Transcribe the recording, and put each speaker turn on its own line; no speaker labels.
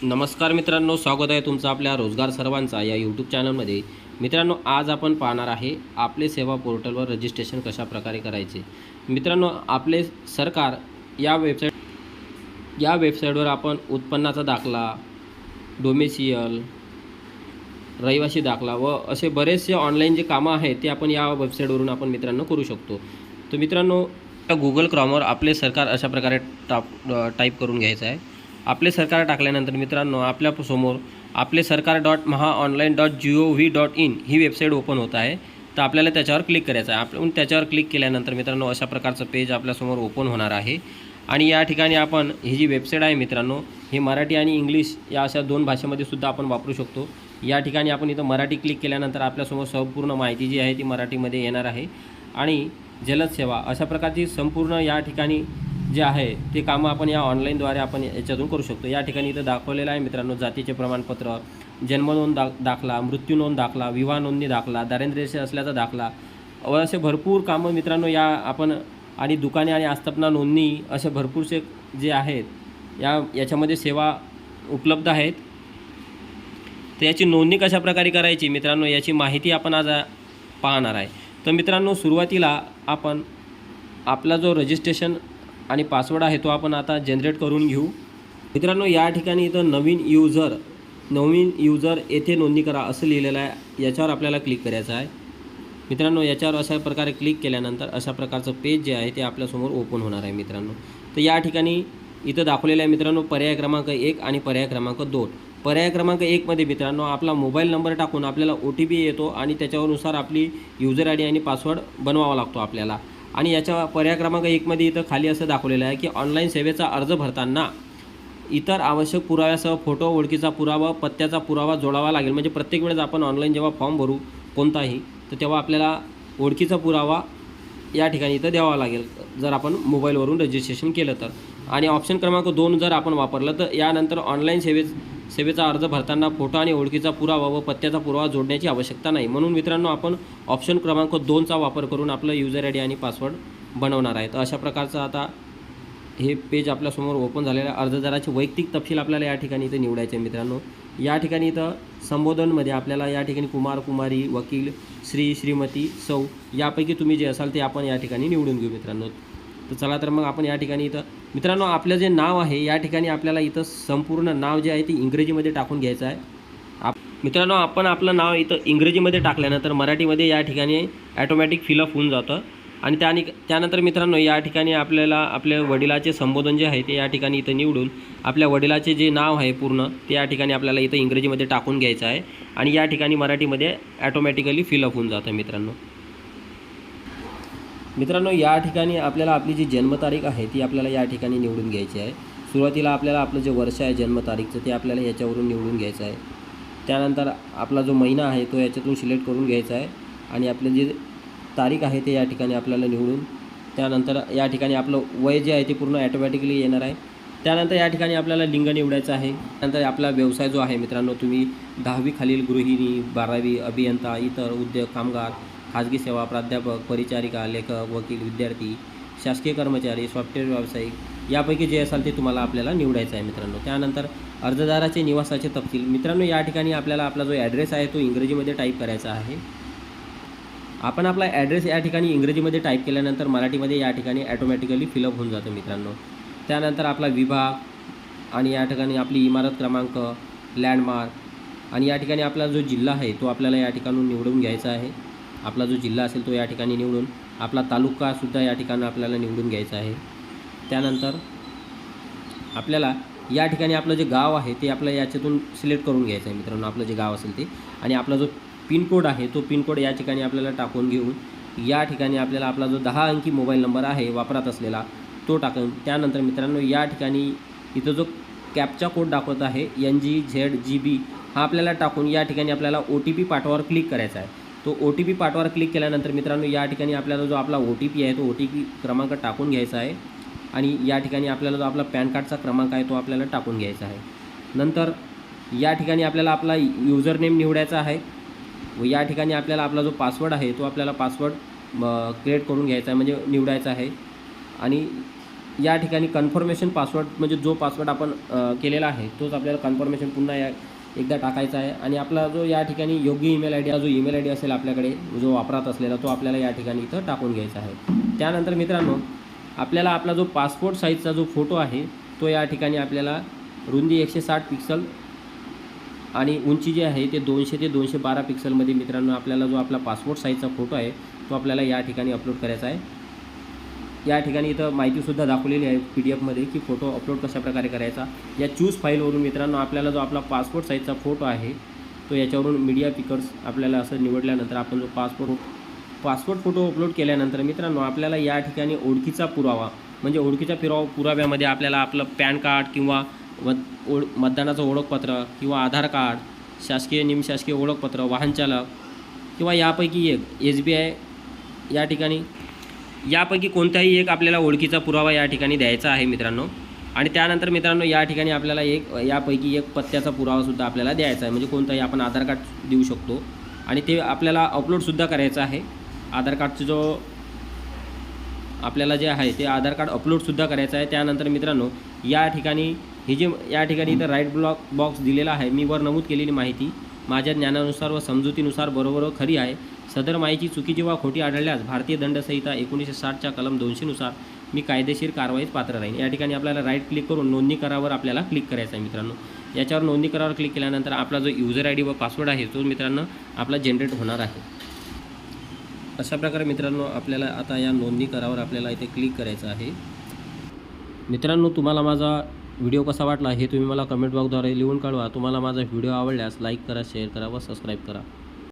नमस्कार मित्रांनो स्वागत आहे तुमचं आपल्या रोजगार सर्वांचा या यूट्यूब चॅनलमध्ये मित्रांनो आज आपण पाहणार आहे आपले सेवा पोर्टलवर रजिस्ट्रेशन कशा प्रकारे करायचे. मित्रांनो आपले सरकार या वेबसाईट या वेबसाईटवर आपण उत्पन्नाचा दाखला डोमेसियल रहिवासी दाखला व असे बरेचसे ऑनलाईन जे कामं आहेत ते आपण या वेबसाईटवरून आपण मित्रांनो करू शकतो. तर मित्रांनो गुगल क्रॉमवर आपले सरकार अशा प्रकारे टाप टाईप करून घ्यायचं आहे. आपले सरकार टाकल्यानंतर मित्रांनो आपल्यासमोर आपले सरकार dot Maha online dot G O V dot in he website open होत आहे. तर आपल्याला त्याच्यावर क्लिक करायचं आहे. आपण त्याच्यावर क्लिक केल्यानंतर मित्रांनो अशा प्रकारचं पेज आपल्यासमोर ओपन होणार आहे. आणि या ठिकाणी आपण ही जी वेबसाईट आहे मित्रांनो हे मराठी आणि इंग्लिश या अशा दोन भाषेमध्ये सुद्धा आपण वापरू शकतो. या ठिकाणी आपण इथं मराठी क्लिक केल्यानंतर आपल्यासमोर संपूर्ण माहिती जी आहे ती मराठीमध्ये येणार आहे. आणि जलद सेवा अशा प्रकारची संपूर्ण या ठिकाणी जे आहे ते कामं आपण या ऑनलाईनद्वारे आपण याच्यातून करू शकतो. या ठिकाणी इथं दाखवलेलं आहे मित्रांनो जातीचे प्रमाणपत्र जन्मनोंद दा दाखला मृत्यू नोंद दाखला विवाह नोंदणी दाखला दारिद्र्यशे असल्याचा दाखला व असे भरपूर कामं मित्रांनो या आपण आणि दुकाने आणि आस्थापना नोंदणी असे भरपूरसे जे आहेत या याच्यामध्ये सेवा उपलब्ध आहेत. तर याची नोंदणी कशा प्रकारे करायची मित्रांनो याची माहिती आपण आज पाहणार आहे. तर मित्रांनो सुरुवातीला आपण आपला जो रजिस्ट्रेशन आणि पासवर्ड आहे तो आपण आता जनरेट करून घेऊ. मित्रांनो या ठिकाणी इथं नवीन युजर नवीन युजर येथे नोंदणी करा असं लिहिलेलं आहे. याच्यावर आपल्याला क्लिक करायचं आहे. मित्रांनो याच्यावर अशा प्रकारे क्लिक केल्यानंतर अशा प्रकारचं पेज जे आहे ते आपल्यासमोर ओपन होणार आहे मित्रांनो. तर या ठिकाणी इथं दाखवलेलं आहे मित्रांनो पर्याय क्रमांक एक आणि पर्याय क्रमांक दोन. पर्याय क्रमांक एकमध्ये मित्रांनो आपला मोबाईल नंबर टाकून आपल्याला ओ टी पी येतो आणि त्याच्यानुसार आपली युजर आय डी आणि पासवर्ड बनवावा लागतो आपल्याला. आणि याच्या पर्याय क्रमांक एकमध्ये इथं खाली असं दाखवलेलं आहे की ऑनलाईन सेवेचा अर्ज भरताना इतर आवश्यक पुराव्यासह फोटो ओळखीचा पुरावा पत्त्याचा पुरावा जोडावा लागेल. म्हणजे प्रत्येक वेळेस आपण ऑनलाईन जेव्हा फॉर्म भरू कोणताही तर तेव्हा आपल्याला ओळखीचा पुरावा या ठिकाणी इथं द्यावा लागेल जर आपण मोबाईलवरून रजिस्ट्रेशन केलं तर. आणि ऑप्शन क्रमांक दोन जर आपण वापरलं तर यानंतर ऑनलाईन सेवे सेवेचा अर्ज भरताना फोटो आणि ओळखीचा पुरावा व पत्त्याचा पुरावा जोडण्याची आवश्यकता नाही. म्हणून मित्रांनो आपण ऑप्शन क्रमांक दोनचा वापर करून आपलं युजर आय डी आणि पासवर्ड बनवणार आहे तर अशा प्रकारचं आता हे पेज आपल्यासमोर ओपन झालेलं आहे. अर्जदाराचे वैयक्तिक तपशील आपल्याला या ठिकाणी इथं निवडायचे मित्रांनो. या ठिकाणी इथं संबोधनमध्ये आपल्याला या ठिकाणी कुमार कुमारी वकील श्री श्रीमती सौ यापैकी तुम्ही जे असाल ते आपण या ठिकाणी निवडून घेऊ मित्रांनो. तर चला तर मग आपण या ठिकाणी इथं मित्रांनो आपलं जे नाव आहे या ठिकाणी आपल्याला इथं संपूर्ण नाव जे आहे ते इंग्रजीमध्ये टाकून घ्यायचं आहे. आप मित्रांनो आपण आपलं नाव इथं इंग्रजीमध्ये टाकल्यानंतर मराठीमध्ये या ठिकाणी ॲटोमॅटिक फिलअप होऊन जातं. आणि त्याने त्यानंतर मित्रांनो या ठिकाणी आपल्याला आपल्या वडिलाचे संबोधन जे आहे ते या ठिकाणी इथं निवडून आपल्या वडिलाचे जे नाव आहे पूर्ण ते या ठिकाणी आपल्याला इथं इंग्रजीमध्ये टाकून घ्यायचं आहे. आणि या ठिकाणी मराठीमध्ये ॲटोमॅटिकली फिलअप होऊन जातं मित्रांनो. मित्रांनो या ठिकाणी आपल्याला आपली जी जन्मतारीख आहे ती आपल्याला या ठिकाणी निवडून घ्यायची आहे. सुरुवातीला आपल्याला आपलं जे वर्ष आहे जन्मतारीखचं ते आपल्याला याच्यावरून निवडून घ्यायचं आहे. त्यानंतर आपला जो महिना आहे तो याच्यातून सिलेक्ट करून घ्यायचा आहे आणि आपलं जे तारीख आहे ते या ठिकाणी आपल्याला निवडून त्यानंतर या ठिकाणी आपलं वय जे आहे ते पूर्ण ॲटोमॅटिकली येणार आहे. त्यानंतर या ठिकाणी आपल्याला लिंग निवडायचं आहे. त्यानंतर आपला व्यवसाय जो आहे मित्रांनो तुम्ही दहावी खालील गृहिणी बारावी अभियंता इतर उद्योग कामगार खाजगी सेवा प्राध्यापक परिचारिका लेखक वकील विद्यार्थी शासकीय कर्मचारी सॉफ्टवेअर व्यावसायिक यापैकी जे असाल ते तुम्हाला आपल्याला निवडायचं आहे मित्रांनो. त्यानंतर अर्जदाराचे निवासाचे तपशील. मित्रांनो या ठिकाणी आपल्याला आपला जो ॲड्रेस आहे तो इंग्रजीमध्ये टाईप करायचा आहे. आपण आपला ॲड्रेस या ठिकाणी इंग्रजीमध्ये टाईप केल्यानंतर मराठीमध्ये या ठिकाणी ॲटोमॅटिकली फिलअप होऊन जातं मित्रांनो. त्यानंतर आपला विभाग आणि या ठिकाणी आपली इमारत क्रमांक लँडमार्क आणि या ठिकाणी आपला जो जिल्हा आहे तो आपल्याला या ठिकाणून निवडून घ्यायचा आहे. आपला जो जिल्हा असेल तो या ठिकाणी निवडून आपला तालुकासुद्धा या ठिकाणी आपल्याला निवडून घ्यायचा आहे. त्यानंतर आपल्याला या ठिकाणी आपलं जे गाव आहे ते आपल्या याच्यातून सिलेक्ट करून घ्यायचं आहे मित्रांनो आपलं जे गाव असेल ते. आणि आपला जो पिनकोड आहे तो पिनकोड या ठिकाणी आपल्याला टाकून घेऊन या ठिकाणी आपल्याला आपला जो दहा अंकी मोबाईल नंबर आहे वापरात असलेला तो टाकून त्यानंतर मित्रांनो या ठिकाणी इथं जो कॅपचा कोड दाखवत आहे N G Z G B हा आपल्याला टाकून या ठिकाणी आपल्याला ओ टी पी पाठवावर क्लिक करायचा आहे. तो ओ टी पी पाठवार क्लिक केल्यानंतर मित्रांनो या ठिकाणी आपल्याला जो आपला ओ टी पी आहे तो ओ टी पी क्रमांक टाकून घ्यायचा आहे. आणि या ठिकाणी आपल्याला जो आपला पॅन कार्डचा क्रमांक आहे तो आपल्याला टाकून घ्यायचा आहे. नंतर या ठिकाणी आपल्याला आपला युजर नेम निवडायचा आहे. व या ठिकाणी आपल्याला आपला जो पासवर्ड आहे तो आपल्याला पासवर्ड क्रिएट करून घ्यायचा आहे म्हणजे निवडायचा आहे. आणि या ठिकाणी कन्फर्मेशन पासवर्ड म्हणजे जो पासवर्ड आपण केलेला आहे तोच आपल्याला कन्फर्मेशन पुन्हा या एकदा टाकायचा आहे. आणि आपला जो या ठिकाणी योग्य ईमेल आय डी जो ईमेल आय डी असेल आपल्याकडे जो वापरात असलेला तो आपल्याला या ठिकाणी इथं टाकून घ्यायचा आहे. त्यानंतर मित्रांनो आपल्याला आपला जो पासपोर्ट साईजचा जो फोटो आहे तो या ठिकाणी आपल्याला रुंदी एकशे साठ पिक्सल आणि उंची जी आहे ते दोनशे ते दोनशे बारा पिक्सलमध्ये मित्रांनो आपल्याला जो आपला पासपोर्ट साईजचा फोटो आहे तो आपल्याला या ठिकाणी अपलोड करायचा आहे. या ठिकाणी इथं माहितीसुद्धा दाखवलेली आहे पी डी एफमध्ये की फोटो अपलोड कशाप्रकारे करायचा. या चूज फाईलवरून मित्रांनो आपल्याला जो आपला पासपोर्ट साईजचा फोटो आहे तो याच्यावरून मीडिया पिकर्स आपल्याला असं निवडल्यानंतर आपण जो पासपोर्ट पासपोर्ट फोटो अपलोड केल्यानंतर मित्रांनो आपल्याला या ठिकाणी ओळखीचा पुरावा म्हणजे ओळखीच्या पुरावा पुराव्यामध्ये आपल्याला आपलं पॅन कार्ड किंवा ओळ मतदानाचं ओळखपत्र किंवा आधार कार्ड शासकीय निमशासकीय ओळखपत्र वाहनचालक किंवा यापैकी एक एस बी आय या ठिकाणी यापैकी कोणताही एक आपल्याला ओळखीचा पुरावा या ठिकाणी द्यायचा आहे मित्रांनो. आणि त्यानंतर मित्रांनो या ठिकाणी आपल्याला एक यापैकी एक पत्त्याचा पुरावासुद्धा आपल्याला द्यायचा आहे. म्हणजे कोणताही आपण आधार कार्ड देऊ शकतो. आणि ते आपल्याला अपलोडसुद्धा करायचं आहे. आधार कार्डचा जो आपल्याला जे आहे ते आधार कार्ड अपलोडसुद्धा करायचं आहे. त्यानंतर मित्रांनो या ठिकाणी हे जे या ठिकाणी इथं राईट ब्लॉक बॉक्स दिलेला आहे. मी वर नमूद केलेली माहिती माझ्या ज्ञानानुसार व समजुतीनुसार बरोबर खरी आहे. सदर माहिती चुकीची वा खोटी आढळल्यास भारतीय दंडसंहिता एकोणीसशे साठच्या कलम दोनशेनुसार मी कायदेशीर कारवाईत पात्र राहीन. या ठिकाणी आपल्याला राईट क्लिक करून नोंदणी करावर आपल्याला क्लिक करायचं आहे मित्रांनो. याच्यावर नोंदणी करावर क्लिक केल्यानंतर आपला जो युजर आय डी व पासवर्ड आहे तो मित्रांनो आपला जनरेट होणार आहे. अशा प्रकारे मित्रांनो आपल्याला आता या नोंदणी करावर आपल्याला इथे क्लिक करायचं आहे. मित्रांनो तुम्हाला माझा व्हिडिओ कसा वाटला हे तुम्ही मला कमेंट बॉक्सद्वारे लिहून कळवा तुम्हाला माझा व्हिडिओ आवडल्यास लाईक करा शेअर करा व सबस्क्राईब करा.